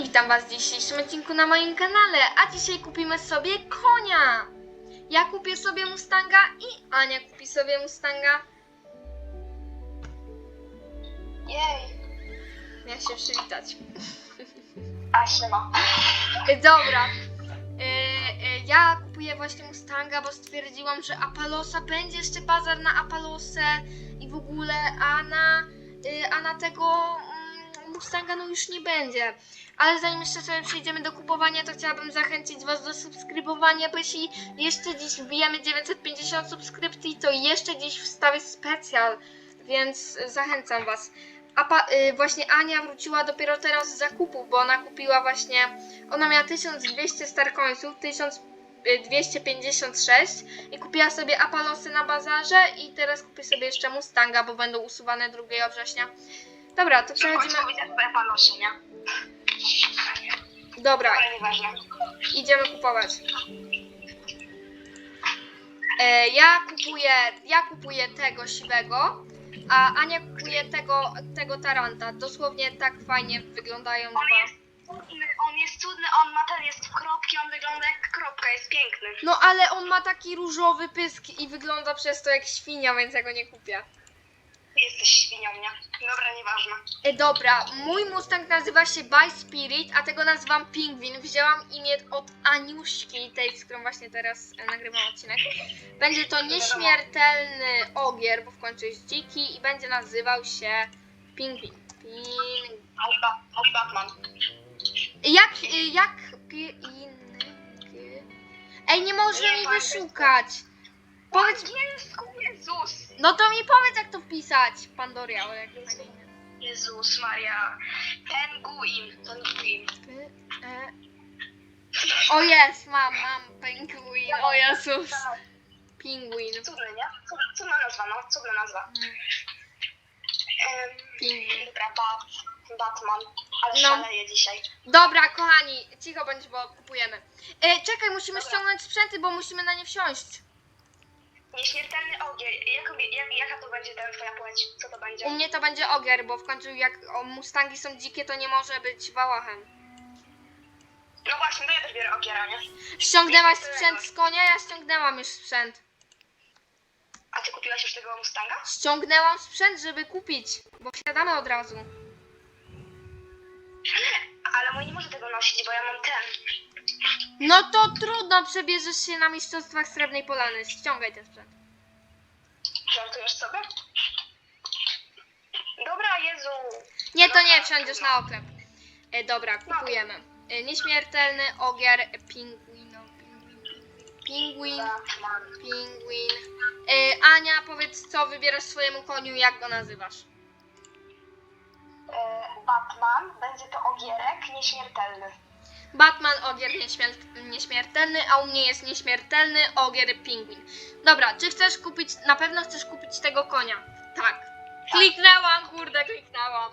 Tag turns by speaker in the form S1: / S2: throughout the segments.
S1: i witam was w dzisiejszym odcinku na moim kanale, a dzisiaj kupimy sobie konia. Ja kupię sobie Mustanga i Ania kupi sobie Mustanga.
S2: Jej,
S1: Ja się przywitać.
S2: a siema.
S1: E, Dobra. E, e, ja kupuję właśnie Mustanga, bo stwierdziłam, że Apalosa będzie jeszcze bazar na Apalosę i w ogóle, a na, e, a na tego Mustanga no już nie będzie. Ale zanim jeszcze sobie przejdziemy do kupowania, to chciałabym zachęcić Was do subskrybowania, bo jeśli jeszcze dziś wbijemy 950 subskrypcji, to jeszcze dziś wstawię specjal, więc zachęcam Was. A pa, y, właśnie Ania wróciła dopiero teraz z zakupów, bo ona kupiła właśnie, ona miała 1200 starkońców, 1256 i kupiła sobie Apalosy na bazarze i teraz kupi sobie jeszcze Mustanga, bo będą usuwane 2 września. Dobra, to przechodzimy.
S2: Nie?
S1: Dobra,
S2: Ale nieważne.
S1: idziemy kupować. E, ja kupuję, ja kupuję tego siwego, a Ania kupuje tego, tego taranta. Dosłownie tak fajnie wyglądają
S2: On
S1: dwa.
S2: jest cudny, on jest cudny, on ma ten, jest w kropki, on wygląda jak kropka, jest piękny.
S1: No ale on ma taki różowy pysk i wygląda przez to jak świnia, więc ja go nie kupię.
S2: Ty jesteś świnią, nie? Dobra, nieważne.
S1: E, dobra, mój Mustang nazywa się By Spirit, a tego nazywam Pingwin. Wzięłam imię od Aniuszki, tej, z którą właśnie teraz e, nagrywam odcinek. Będzie to nieśmiertelny ogier, bo w końcu jest dziki i będzie nazywał się Pingwin. Ping...
S2: Mój, ba- mój Batman.
S1: Jak, e, jak... Pi... in- Ej, nie może
S2: Nie,
S1: mi wyszukać. Powiedz...
S2: Jezus, Jezus!
S1: No to mi powiedz jak to wpisać, Pandoria, o jak imię.
S2: Jezus Maria. Penguin, penguin.
S1: P, e... O jest, mam, mam penguin, o Jezus. Pingwin.
S2: Cudny, nie? Cud- Cudna nazwa, no, cudna nazwa. Em,
S1: Pingwin.
S2: Dobra, Bat, Batman. Ale
S1: No.
S2: szaleje dzisiaj.
S1: Dobra, kochani, cicho bądź, bo kupujemy. E, czekaj, musimy
S2: Dobra.
S1: ściągnąć sprzęty, bo musimy na nie wsiąść.
S2: Nieśmiertelny ogier. Jak, jak, jaka to będzie ten twoja płeć? Co to będzie?
S1: U mnie to będzie ogier, bo w końcu jak o, Mustangi są dzikie, to nie może być wałachem.
S2: No właśnie, to ja też biorę ogiera, nie?
S1: Ściągnęłaś sprzęt z konia? Ja ściągnęłam już sprzęt.
S2: A ty kupiłaś już tego Mustanga?
S1: Ściągnęłam sprzęt, żeby kupić, bo wsiadamy od razu.
S2: Ale mój nie może tego nosić, bo ja mam ten.
S1: No to trudno, przebierzesz się na Mistrzostwach Srebrnej Polany. Ściągaj ten sprzęt.
S2: Żartujesz sobie? Dobra, Jezu.
S1: Nie, to nie, wsiądziesz na oklep. E, dobra, kupujemy. E, nieśmiertelny ogier pingwino. Pingwin, pingwin. E, Ania, powiedz co wybierasz swojemu koniu, jak go nazywasz?
S2: E, Batman, będzie to ogierek nieśmiertelny.
S1: Batman, ogier nieśmier- nieśmiertelny, a u mnie jest nieśmiertelny ogier pingwin. Dobra, czy chcesz kupić, na pewno chcesz kupić tego konia? Tak. Kliknęłam, kurde, kliknęłam.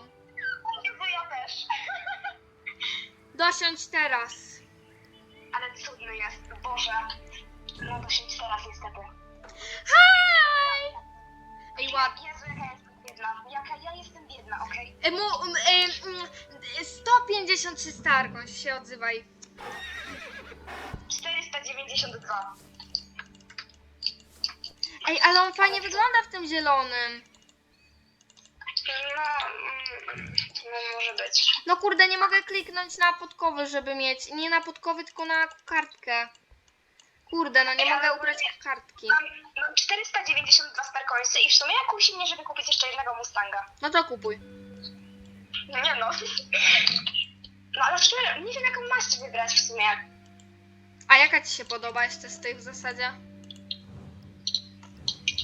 S2: Jezu, ja też.
S1: Dosiądź teraz.
S2: Ale cudny jest, Boże. No dosięć teraz niestety.
S1: Hej! Ej, ładnie.
S2: Jezu, jaka jestem biedna. Jaka ja jestem biedna, okej?
S1: E, mu, m, e, 153 Starkoń się odzywaj.
S2: 492.
S1: Ej, ale on fajnie wygląda w tym zielonym.
S2: No, mm, no może być.
S1: No kurde, nie mogę kliknąć na podkowy, żeby mieć. Nie na podkowy, tylko na kartkę. Kurde, no nie
S2: Ej,
S1: mogę ubrać
S2: ogólnie-
S1: kartki.
S2: Mam no, 492 starkońcy i w sumie jak kusi mnie, żeby kupić jeszcze jednego Mustanga.
S1: No to kupuj.
S2: No nie no. No ale w sumie nie wiem jaką maść wybrać w sumie.
S1: A jaka ci się podoba jeszcze z tych w zasadzie?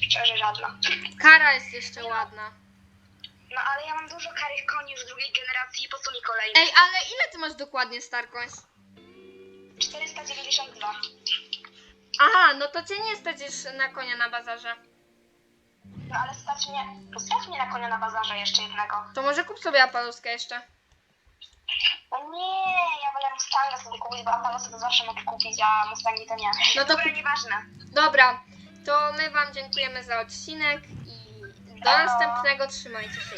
S2: Szczerze żadna.
S1: Kara jest jeszcze ładna.
S2: No ale ja mam dużo karych koni już drugiej generacji, po co mi kolejny?
S1: Ej, ale ile ty masz dokładnie Starkoń?
S2: 492.
S1: Aha, no to cię nie stać już na konia na bazarze.
S2: No ale stać mnie, stać mnie na konia na bazarze jeszcze jednego.
S1: To może kup sobie Apaloskę jeszcze.
S2: O nie, ja wolę Mustanga sobie kupić, bo Apalosy to zawsze mogę kupić, a Mustangi to nie.
S1: No to
S2: Dobra,
S1: kup...
S2: nieważne.
S1: Dobra, to my wam dziękujemy za odcinek i do następnego. Trzymajcie się.